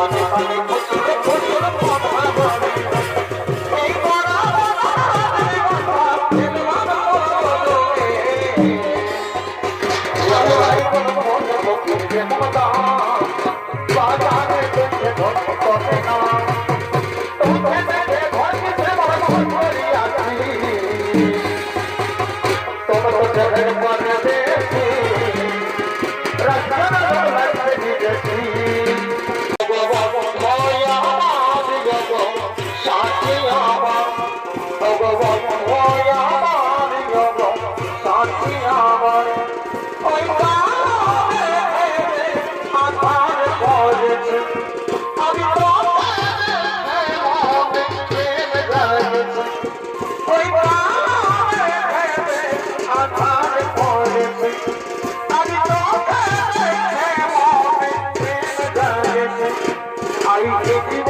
পানে পানে সাথী আমার ভগবান হয় আমার সাথী আমার ওই আধার করেছে আমি আধার করেছে I give you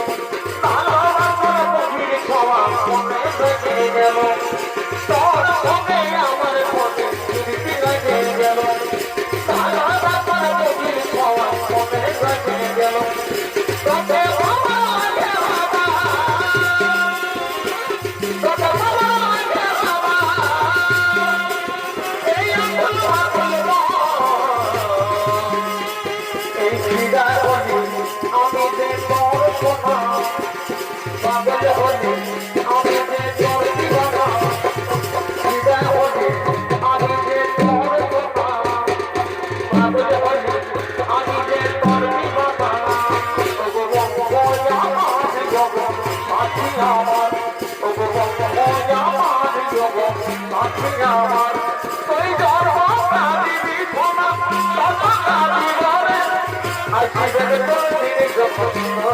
গেল তোর মনে আমার মনে প্রীতি লাগে গেল সারা রাতার বগির খাওয়া মনে লাগে গেল তোকে এই বিদায়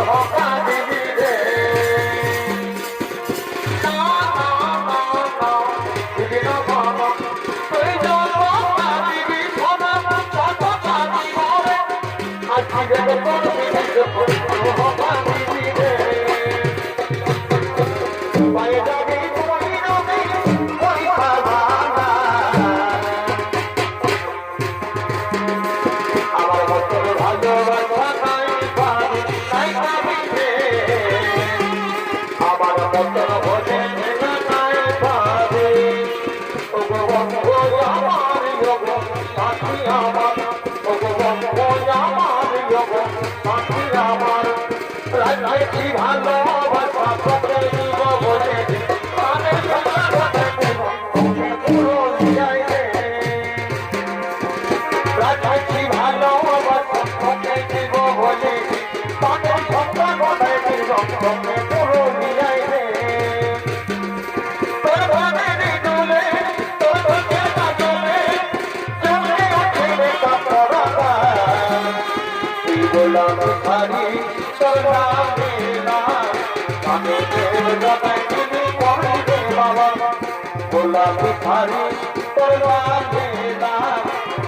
I'm সাথী আমার। আমি দেব জগাই দিবি করে রে বাবা গোলাম খালি তোর নামে না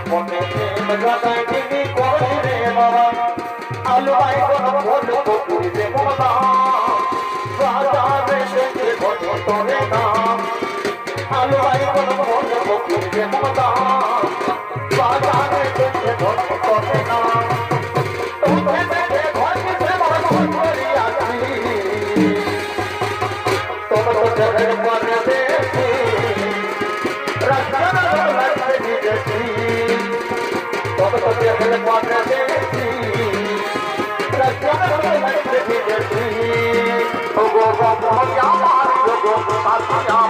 মনে জগাই দিবি করে রে বাবা আলু ভাই কোন ভোল দেব না রাজা রে সে ভোল তোরে না আলু ভাই কোন ভোল দেব না 打的漂。